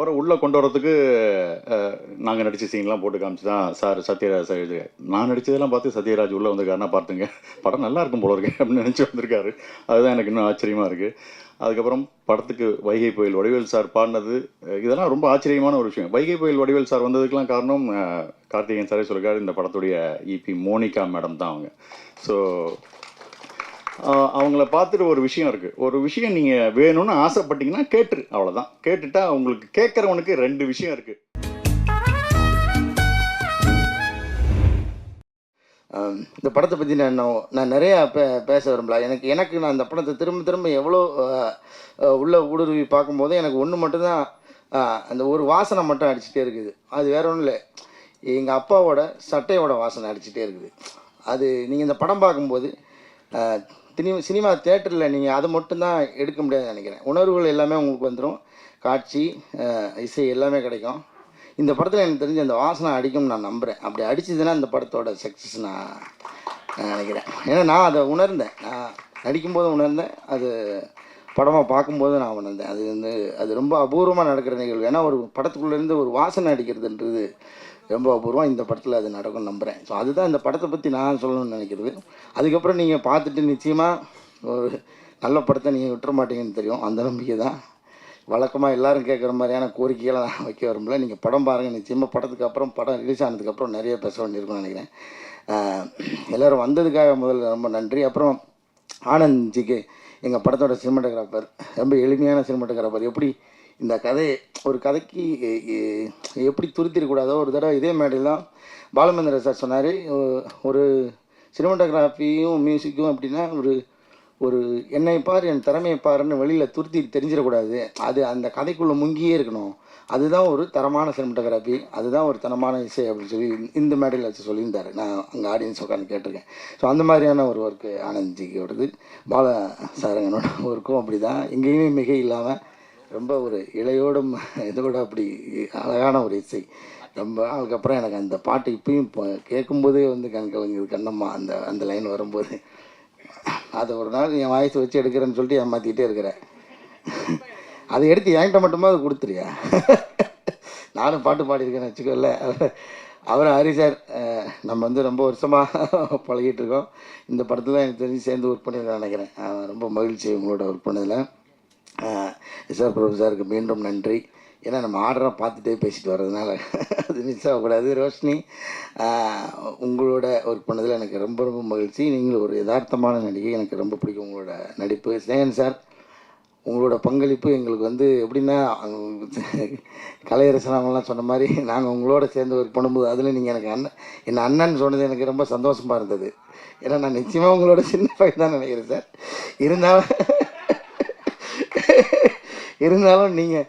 அவரை உள்ளே கொண்டு வரதுக்கு நாங்கள் நடித்த சீன்லாம் போட்டு காமிச்சு தான் சார் சத்யராஜ் சார் இது நான் நடித்ததெல்லாம் பார்த்து சத்யராஜ் உள்ளே வந்திருக்காருன்னா பார்த்துங்க படம் நல்லா இருக்கும் போல இருக்கு அப்படின்னு நினச்சி வந்திருக்காரு. அதுதான் எனக்கு இன்னும் ஆச்சரியமாக இருக்குது அதுக்கப்புறம் படத்துக்கு வைகை புயல் வடிவேல் சார் பாடினது இதெல்லாம் ரொம்ப ஆச்சரியமான ஒரு விஷயம். வைகை புயல் வடிவேல் சார் வந்ததுக்கெலாம் காரணம் கார்த்திகேயன் சாரே சொல்லிருக்காரு இந்த படத்துடைய இபி மோனிகா மேடம் தான் அவங்க. ஸோ அவங்கள பார்த்துட்டு ஒரு விஷயம் இருக்குது ஒரு விஷயம் நீங்கள் வேணும்னு ஆசைப்பட்டீங்கன்னா கேட்டுரு அவ்வளோதான் கேட்டுட்டா உங்களுக்கு கேட்குறவனுக்கு ரெண்டு விஷயம் இருக்குது இந்த படத்தை பற்றி நான் நான் நிறையா பே பேச விரும்பல. எனக்கு எனக்கு நான் இந்த படத்தை திரும்ப திரும்ப எவ்வளோ உள்ளே உள்ள ஊடுருவி பார்க்கும்போது எனக்கு ஒன்று மட்டும்தான் அந்த ஒரு வாசனை மட்டும் அடிச்சுட்டே இருக்குது. அது வேற ஒன்றும் இல்லை. எங்கள் அப்பாவோட சட்டையோட வாசனை அடிச்சுட்டே இருக்குது. அது நீங்கள் இந்த படம் பார்க்கும்போது தினி சினிமா தேட்டரில் நீங்கள் அதை மட்டும்தான் எடுக்க முடியாதுன்னு நினைக்கிறேன். உணர்வுகள் எல்லாமே உங்களுக்கு வந்துடும் காட்சி இசை எல்லாமே கிடைக்கும். இந்த படத்தில் எனக்கு தெரிஞ்ச அந்த வாசனை அடிக்கும்னு நான் நம்புகிறேன் அப்படி அடிச்சதுன்னா இந்த படத்தோட சக்ஸஸ் நான் நினைக்கிறேன். ஏன்னா நான் அதை உணர்ந்தேன். நான் நடிக்கும்போது உணர்ந்தேன். அது படமாக பார்க்கும்போது நான் உணர்ந்தேன் அது வந்து அது ரொம்ப அபூர்வமாக நடக்கிற நிகழ்வு. ஏன்னா ஒரு படத்துக்குள்ளேருந்து ஒரு வாசனை அடிக்கிறதுன்றது ரொம்ப அபூர்வம். இந்த படத்தில் அது நடக்கும் நம்புகிறேன் ஸோ அதுதான் இந்த படத்தை பற்றி நான் சொல்லணும்னு நினைக்கிறது. அதுக்கப்புறம் நீங்கள் பார்த்துட்டு நிச்சயமாக ஒரு நல்ல படத்தை நீங்கள் விட்டுற மாட்டீங்கன்னு தெரியும். அந்த நம்பிக்கை தான். வழக்கமாக எல்லோரும் கேட்குற மாதிரியான கோரிக்கைகளை நான் வைக்க விரும்பல. நீங்கள் படம் பாருங்கள் நிச்சயமாக படத்துக்கு அப்புறம் படம் ரிலீஸ் ஆனதுக்கப்புறம் நிறைய பேச வேண்டியிருக்கும்னு நினைக்கிறேன். எல்லோரும் எல்லாரும் வந்ததுக்காக முதல்ல ரொம்ப நன்றி. அப்புறம் ஆனந்த்ஜிக்கு எங்கள் படத்தோட சினிமாட்டோகிராஃபர் ரொம்ப எளிமையான சினிமாட்டோகிராஃபர். எப்படி இந்த கதையை ஒரு கதைக்கு எப்படி துருத்திடக்கூடாதோ ஒரு தடவை இதே மாதிரி தான் பாலமேந்திர சார் சொன்னார். ஒரு சினிமாட்டோகிராஃபியும் மியூசிக்கும் அப்படின்னா ஒரு ஒரு என்னை பார் என் திறமையை பாருன்னு வெளியில் துருத்தி தெரிஞ்சிடக்கூடாது. அது அந்த கதைக்குள்ளே முங்கியே இருக்கணும். அதுதான் ஒரு தரமான சினிமட்டோகிராஃபி. அதுதான் ஒரு தரமான இசை அப்படின்னு சொல்லி இந்த மேடையில் வச்சு சொல்லியிருந்தாரு. நான் அங்கே ஆடியன்ஸ் உட்காந்து கேட்டிருக்கேன். ஸோ அந்த மாதிரியான ஒரு ஒர்க்கு ஆனந்த்ஜியோடது பால சாரங்கனோட ஒர்க்கும் அப்படி தான் எங்கேயுமே மிக இல்லாமல் ரொம்ப ஒரு இளையோடும் இதோட அப்படி அழகான ஒரு இசை. ரொம்ப அதுக்கப்புறம் எனக்கு அந்த பாட்டு இப்பயும் இப்போ கேட்கும்போதே வந்து கண் கலங்குது கண்ணம்மா அந்த அந்த லைன் வரும்போது அதை ஒரு நாள் என் வாய்ஸ் வச்சு எடுக்கிறேன்னு சொல்லிட்டு ஏமாற்றிக்கிட்டே இருக்கிறேன். அதை எடுத்து என்கிட்ட மட்டுமா அது கொடுத்துருயா நானும் பாட்டு பாடியிருக்கேன்னு வச்சுக்கோல்ல அவர் ஹரி சார் நம்ம வந்து ரொம்ப வருஷமாக பழகிட்டு இருக்கோம். இந்த படத்தில் தான் எனக்கு தெரிஞ்சு சேர்ந்து ஒர்க் பண்ணியிருக்கேன் நினைக்கிறேன். ரொம்ப மகிழ்ச்சி உங்களோட ஒர்க் பண்ணதில். சார் பிரபு சாருக்கு மீண்டும் நன்றி. ஏன்னா நம்ம ஆர்டராக பார்த்துட்டே பேசிட்டு வர்றதுனால அது மிஸ் ஆகக்கூடாது. ரோஷினி உங்களோட ஒர்க் பண்ணதில் எனக்கு ரொம்ப ரொம்ப மகிழ்ச்சி. நீங்கள் ஒரு யதார்த்தமான நடிகை. எனக்கு ரொம்ப பிடிக்கும் உங்களோட நடிப்பு. ஸ்னேகன் சார் உங்களோட பங்களிப்பு எங்களுக்கு வந்து எப்படின்னா கலையரசனாமெல்லாம் சொன்ன மாதிரி நாங்கள் உங்களோட சேர்ந்து ஒர்க் பண்ணும்போது அதில் நீங்கள் எனக்கு அண்ணன் என் அண்ணன் சொன்னது எனக்கு ரொம்ப சந்தோஷமாக இருந்தது. ஏன்னா நான் நிச்சயமாக உங்களோட சின்ன பையன் தான் நினைக்கிறேன் சார். இருந்தாலும் இருந்தாலும் நீங்கள்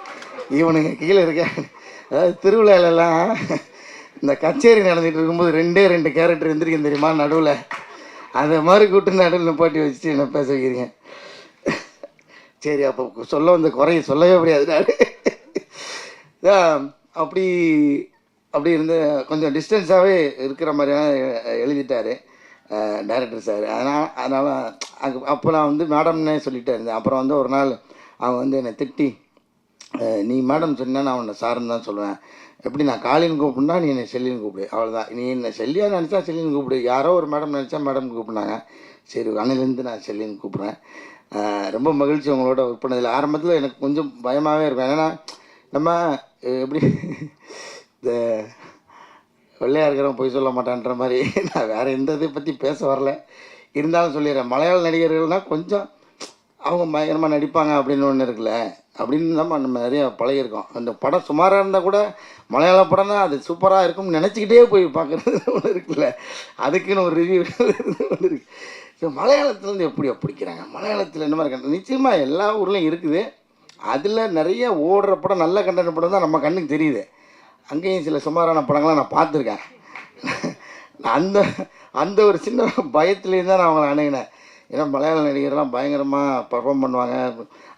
இவனுங்க கீழே இருக்க அதாவது திருவிழாலெல்லாம் இந்த கச்சேரி நடந்துகிட்டு இருக்கும்போது ரெண்டே ரெண்டு கேரக்டர் இருந்திருக்கேன் தெரியுமா நடுவில்? அந்த மாதிரி கூட்டு நடுவில் நிப்பாட்டி வச்சுட்டு என்ன பேச வைக்கிறீங்க? சரி அப்போ சொல்ல வந்த குறைய சொல்லவே முடியாது நான். அப்படி அப்படி இருந்து கொஞ்சம் டிஸ்டன்ஸாகவே இருக்கிற மாதிரியான எழுதிட்டாரு டைரக்டர் சார். அதனால் அதனால் அங்கே அப்போ நான் வந்து மேடம்னே சொல்லிட்டே இருந்தேன் அப்புறம் வந்து ஒரு நாள் அவன் வந்து என்னை திட்டி நீ மேடம் சொன்னால் நான் உன்னை சாருன்னு தான் சொல்லுவேன். எப்படி நான் காலின்னு கூப்பிடுனா நீ என்னை செல்லின்னு கூப்பிடு. அவ்வளோதான் நீ என்னை செல்லியா நினச்சா செல்லின்னு கூப்பிடு. யாரோ ஒரு மேடம் நினச்சா மேடம் கூப்பிடுனாங்க. சரி அன்னிலேருந்து நான் செல்லின்னு கூப்பிட்றேன் ரொம்ப மகிழ்ச்சி உங்களோட ஒர்க் பண்ணதில் ஆரம்பத்தில் எனக்கு கொஞ்சம் பயமாகவே இருக்கும். ஏன்னா நம்ம எப்படி இந்த வெள்ளையாக இருக்கிறவன் பொய் சொல்ல மாட்டான்ற மாதிரி நான் வேறு எந்த இதை பற்றி பேச வரல. இருந்தாலும் சொல்லிடுறேன். மலையாள நடிகர்கள்னால் கொஞ்சம் அவங்க பயங்கரமாக நடிப்பாங்க அப்படின்னு ஒன்று இருக்குல்ல. அப்படின்னு தான் நம்ம நிறைய பழகிருக்கோம் அந்த படம் சுமாராக இருந்தால் கூட மலையாள படம்னா அது சூப்பராக இருக்கும்னு நினச்சிக்கிட்டே போய் பார்க்குறது ஒன்று இருக்குல்ல. அதுக்குன்னு ஒரு ரிவ்யூ ஒன்று இருக்குது ஸோ மலையாளத்துலேருந்து எப்படியோ பிடிக்கிறாங்க மலையாளத்தில் என்ன மாதிரி கண்டென்ட் நிச்சயமாக எல்லா ஊர்லேயும் இருக்குது. அதில் நிறைய ஓடுற படம் நல்ல கண்டென்ட் படம் தான் நம்ம கண்ணுக்கு தெரியுது. அங்கேயும் சில சுமாரான படங்கள்லாம் நான் பார்த்துருக்கேன். அந்த அந்த ஒரு சின்ன பயத்துலேயும் தான் நான் அவங்கள அணுகினேன். ஏன்னா மலையாள நடிகர்லாம் பயங்கரமாக பர்ஃபார்ம் பண்ணுவாங்க.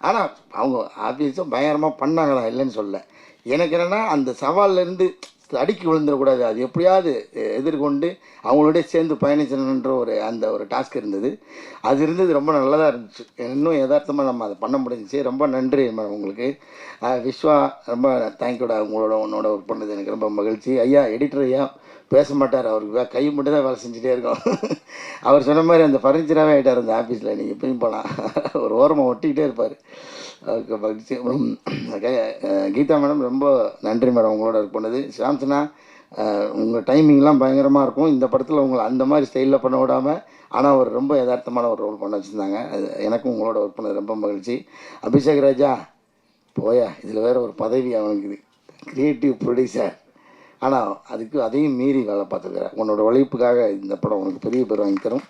ஆனால் அவங்க ஆப்வியஸாக பயங்கரமாக பண்ணாங்க தான் இல்லைன்னு சொல்ல எனக்கு என்னென்னா அந்த சவால்லேருந்து தடுக்கி விழுந்துடக்கூடாது. அது எப்படியாவது எதிர்கொண்டு அவங்களோட சேர்ந்து பயணிச்சணுன்ற ஒரு அந்த ஒரு டாஸ்க் இருந்தது. அது இருந்தது ரொம்ப நல்லதாக இருந்துச்சு. இன்னும் யதார்த்தமாக நம்ம அதை பண்ண முடிஞ்சுச்சு. ரொம்ப நன்றி மேடம் உங்களுக்கு. விஸ்வா ரொம்ப தேங்க்யூடா உங்களோட உன்னோட ஒர்க் பண்ணது எனக்கு ரொம்ப மகிழ்ச்சி. ஐயா எடிட்டர் ஐயா பேச மாட்டார். அவருக்கு கை மட்டும் தான் வேலை செஞ்சுட்டே இருக்கோம். அவர் சொன்ன மாதிரி அந்த ஃபர்னிச்சராகவே ஆகிட்டார் அந்த ஆஃபீஸில் நீங்கள் எப்பயும் போகலாம் ஒரு ஓரமாக ஒட்டிக்கிட்டே இருப்பார். கீதா மேடம் ரொம்ப நன்றி மேடம் உங்களோட ஒர்க் பண்ணது. சாம்சனா உங்கள் டைமிங்லாம் பயங்கரமாக இருக்கும். இந்த படத்தில் உங்களை அந்த மாதிரி ஸ்டைலில் பண்ண விடாமல் ஆனால் அவர் ரொம்ப யதார்த்தமான ஒரு ரோல் பண்ண வச்சுருந்தாங்க. அது எனக்கும் உங்களோட ஒர்க் பண்ணது ரொம்ப மகிழ்ச்சி. அபிஷேக் ராஜா போயா இதில் வேறு ஒரு பதவி அவனுக்கு கிரியேட்டிவ் ப்ரொடியூசர் ஆனால் அதுக்கு அதையும் மீறி வேலை பார்த்துருக்குறேன் உன்னோட உழைப்புக்காக இந்த படம் உனக்கு பெரிய பேர் வாங்கி தரும்.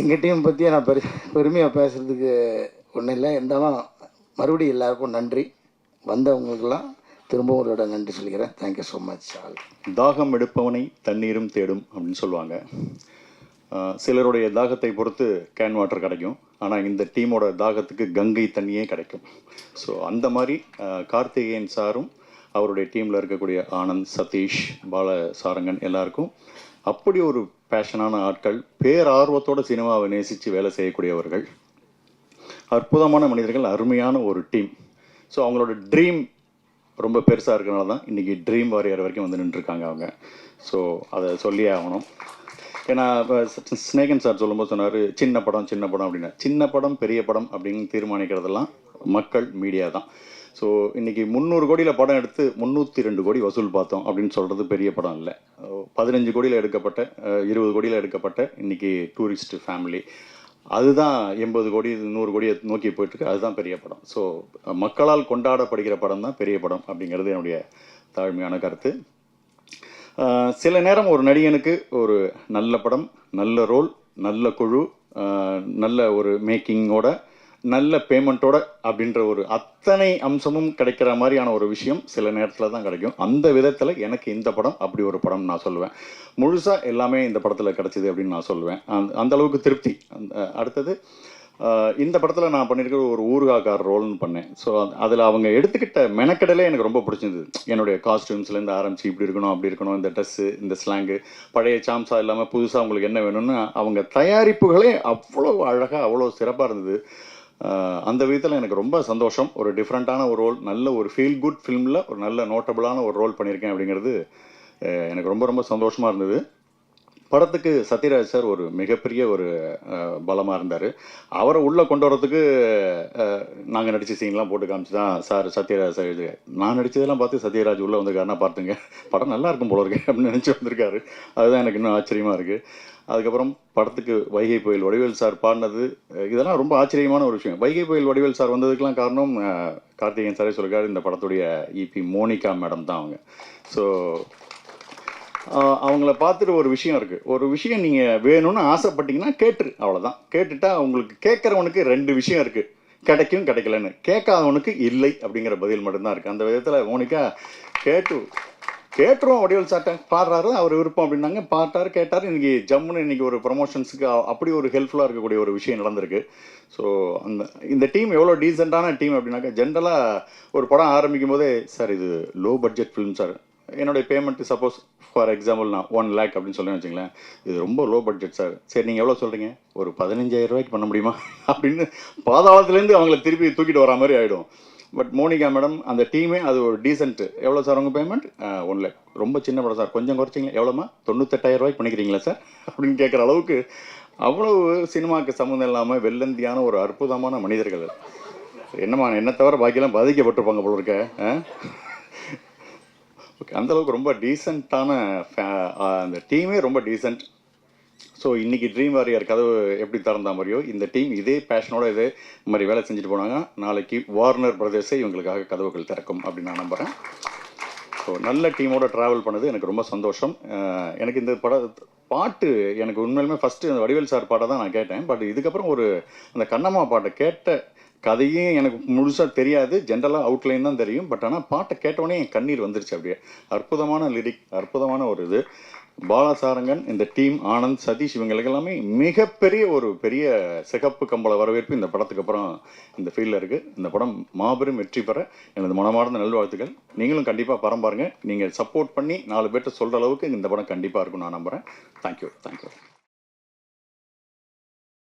எங்கள் டீம் பற்றியே நான் பெரு பெருமையாக பேசுகிறதுக்கு ஒன்றும் இல்லை. இருந்தாலும் மறுபடியும் எல்லாருக்கும் நன்றி. வந்தவங்களுக்கெல்லாம் திரும்பவும் ஒரு இடம் நன்றி சொல்லிக்கிறேன். தேங்க்யூ ஸோ மச் ஆல் தாகம் எடுப்பவனை தண்ணீரும் தேடும் அப்படின்னு சொல்லுவாங்க. சிலருடைய தாகத்தை பொறுத்து கேன் வாட்டர் கிடைக்கும். ஆனால் இந்த டீமோட தாகத்துக்கு கங்கை தண்ணியே கிடைக்கும். ஸோ அந்த மாதிரி கார்த்திகேயன் சாரும் அவருடைய டீமில் இருக்கக்கூடிய ஆனந்த் சதீஷ் பால சாரங்கன் எல்லாருக்கும் அப்படி ஒரு பேஷனான ஆட்கள் பேரார்வத்தோட சினிமாவை நேசித்து வேலை செய்யக்கூடியவர்கள். அற்புதமான மனிதர்கள் அருமையான ஒரு டீம் ஸோ அவங்களோட ட்ரீம் ரொம்ப பெருசாக இருக்கிறனால தான் இன்றைக்கி ட்ரீம் வாரியர் வரைக்கும் வந்து நின்றுருக்காங்க அவங்க. ஸோ அதை சொல்லியே ஆகணும். ஏன்னா இப்போ ஸ்னேகன் சார் சொல்லும்போது சொன்னார் சின்ன படம் சின்ன படம் அப்படின்னா. சின்ன படம் பெரிய படம் அப்படின்னு தீர்மானிக்கிறதெல்லாம் மக்கள் மீடியா தான். ஸோ இன்றைக்கி முந்நூறு கோடியில் படம் எடுத்து முந்நூற்றி ரெண்டு கோடி வசூல் பார்த்தோம் அப்படின்னு சொல்கிறது பெரிய படம் இல்லை. பதினஞ்சு கோடியில் எடுக்கப்பட்ட இருபது கோடியில் எடுக்கப்பட்ட இன்றைக்கி டூரிஸ்ட் ஃபேமிலி அதுதான் எண்பது கோடி நூறு கோடியை நோக்கி போயிட்டுருக்கு. அதுதான் பெரிய படம். ஸோ மக்களால் கொண்டாடப்படுகிற படம் தான் பெரிய படம் அப்படிங்கிறது என்னுடைய தாழ்மையான கருத்து. சில நேரம் ஒரு நடிகனுக்கு ஒரு நல்ல படம் நல்ல ரோல் நல்ல குழு நல்ல ஒரு மேக்கிங்கோட நல்ல பேமெண்ட்டோட அப்படின்ற ஒரு அத்தனை அம்சமும் கிடைக்கிற மாதிரியான ஒரு விஷயம் சில நேரத்தில் தான் கிடைக்கும். அந்த விதத்தில் எனக்கு இந்த படம் அப்படி ஒரு படம் நான் சொல்லுவேன். முழுசாக எல்லாமே இந்த படத்தில் கிடச்சிது அப்படின்னு நான் சொல்லுவேன். அந்த அந்த அளவுக்கு திருப்தி. அடுத்தது இந்த படத்தில் நான் பண்ணியிருக்கிற ஒரு ஊர்காக்கார் ரோல்னு பண்ணேன். ஸோ அதில் அவங்க எடுத்துக்கிட்ட மெனக்கடலே எனக்கு ரொம்ப பிடிச்சிருந்தது. என்னுடைய காஸ்டியூம்ஸ்லேருந்து ஆரம்பிச்சு இப்படி இருக்கணும் அப்படி இருக்கணும் இந்த ட்ரெஸ்ஸு இந்த ஸ்லாங்கு பழைய சாம்ஸா இல்லாமல் புதுசாக உங்களுக்கு என்ன வேணும்னு அவங்க தயாரிப்புகளே அவ்வளோ அழகாக அவ்வளோ சிறப்பாக இருந்தது. அந்த விதத்தில் எனக்கு ரொம்ப சந்தோஷம். ஒரு டிஃப்ரெண்ட்டான ஒரு ரோல் நல்ல ஒரு ஃபீல் குட் ஃபிலிமில் ஒரு நல்ல நோட்டபுளான ஒரு ரோல் பண்ணியிருக்கேன் அப்படிங்கிறது எனக்கு ரொம்ப ரொம்ப சந்தோஷமாக இருந்தது. படத்துக்கு சத்யராஜ் சார் ஒரு மிகப்பெரிய ஒரு பலமாக இருந்தார். அவரை உள்ளே கொண்டு வரதுக்கு நாங்கள் நடித்த சீன்லாம் போட்டு காமிச்சு தான் சார் சத்யராஜ் சார் இது. நான் நடித்ததெல்லாம் பார்த்து சத்யராஜ் உள்ளே வந்திருக்காருன்னா பார்த்துங்க படம் நல்லா இருக்கும் போல இருக்கு அப்படின்னு நினச்சி வந்திருக்காரு. அதுதான் எனக்கு இன்னும் ஆச்சரியமாக இருக்குது அதுக்கப்புறம் படத்துக்கு வைகை புயல் வடிவேல் சார் பாடினது இதெல்லாம் ரொம்ப ஆச்சரியமான ஒரு விஷயம். வைகை புயல் வடிவேல் சார் வந்ததுக்கெல்லாம் காரணம் கார்த்திகேயன் சாரே சொல்லிருக்காரு இந்த படத்துடைய இபி மோனிகா மேடம் தான் அவங்க. ஸோ அவங்கள பார்த்துட்டு ஒரு விஷயம் இருக்குது ஒரு விஷயம் நீங்கள் வேணும்னு ஆசைப்பட்டீங்கன்னா கேட்டுரு அவ்வளோதான் கேட்டுட்டா அவங்களுக்கு கேட்குறவனுக்கு ரெண்டு விஷயம் இருக்குது கிடைக்கும் கிடைக்கலன்னு. கேட்காதவனுக்கு இல்லை அப்படிங்கிற பதில் மட்டும்தான் இருக்குது அந்த விதத்தில் மோனிகா கேட்டு கேட்டுருவோம் வடிவல் சாட்டை பாடுறாரு அவர் விருப்பம் அப்படின்னாங்க. பாட்டார் கேட்டார். இன்னைக்கு ஜம்முன்னு இன்னைக்கு ஒரு ப்ரொமோஷன்ஸுக்கு அப்படி ஒரு ஹெல்ப்ஃபுல்லாக இருக்கக்கூடிய ஒரு விஷயம் நடந்திருக்கு. ஸோ அந்த இந்த டீம் எவ்வளோ டீசெண்டான டீம் அப்படின்னாக்கா ஜென்ரலாக ஒரு படம் ஆரம்பிக்கும் போதே சார் இது லோ பட்ஜெட் ஃபிலிம் சார். என்னுடைய பேமெண்ட் சப்போஸ் ஃபார் எக்ஸாம்பிள் நான் ஒன் லேக் அப்படின்னு சொல்லி வச்சுங்களேன். இது ரொம்ப லோ பட்ஜெட் சார். சரி நீங்கள் எவ்வளோ சொல்கிறீங்க ஒரு பதினஞ்சாயிரம் ரூபாய்க்கு பண்ண முடியுமா? அப்படின்னு பாதாளத்துலேருந்து அவங்கள திருப்பி தூக்கிட்டு வரா மாதிரி ஆகிடும் பட் மோனிகா மேடம் அந்த டீமே அது ஒரு டீசென்ட் எவ்வளோ சார் உங்கள் பேமெண்ட் ஒன் லேக் ரொம்ப சின்ன படம் சார் கொஞ்சம் குறைச்சிங்களா. எவ்வளோமா தொண்ணூத்தெட்டாயிரம் ரூபாய்க்கு பண்ணிக்கிறீங்களா சார் அப்படின்னு கேட்குற அளவுக்கு அவ்வளவு சினிமாவுக்கு சம்மந்தம் இல்லாமல் வெள்ளந்தியான ஒரு அற்புதமான மனிதர்கள். என்னம்மா என்ன தவிர பாக்கியெல்லாம் பாதிக்கப்பட்டிருப்பாங்க போல இருக்க ஆ? ஓகே அந்தளவுக்கு ரொம்ப டீசெண்டான அந்த டீமே ரொம்ப டீசெண்ட் ஸோ இன்றைக்கி ட்ரீம் வாரியர் கதவு எப்படி திறந்த மாதிரியோ இந்த டீம் இதே பேஷனோட இதே மாதிரி வேலை செஞ்சுட்டு போனாங்க. நாளைக்கு வார்னர் பிரதேசை இவங்களுக்காக கதவுகள் திறக்கும் அப்படின்னு நான் நம்புகிறேன் ஸோ நல்ல டீமோட ட்ராவல் பண்ணது எனக்கு ரொம்ப சந்தோஷம். எனக்கு இந்த பட பாட்டு எனக்கு உண்மையிலுமே ஃபஸ்ட்டு அந்த வடிவேல் சார் பாட்டை தான் நான் கேட்டேன். பட் இதுக்கப்புறம் ஒரு அந்த கண்ணம்மா பாட்டை கேட்ட கதையும் எனக்கு முழுசாக தெரியாது. ஜென்ரலாக அவுட்லைன் தான் தெரியும். பட் ஆனால் பாட்டை கேட்டவொடனே என் கண்ணீர் வந்துருச்சு அப்படியே. அற்புதமான லிரிக் அற்புதமான ஒரு இது. பாலாசாரங்கன் இந்த டீம் ஆனந்த் சதீஷ் இவங்களுக்கு எல்லாமே மிகப்பெரிய ஒரு பெரிய சிகப்பு கம்பள வரவேற்பு இந்த படத்துக்கு அப்புறம் இந்த ஃபீல்டில் இருக்குது இந்த படம் மாபெரும் வெற்றி பெற எனது மனமார்ந்த நல்வாழ்த்துக்கள். நீங்களும் கண்டிப்பாக படம் பாருங்கள் நீங்கள் சப்போர்ட் பண்ணி நாலு பேர்கிட்ட சொல்கிற அளவுக்கு இந்த படம் கண்டிப்பாக இருக்கும் நான் நம்புகிறேன் தேங்க்யூ தேங்க்யூ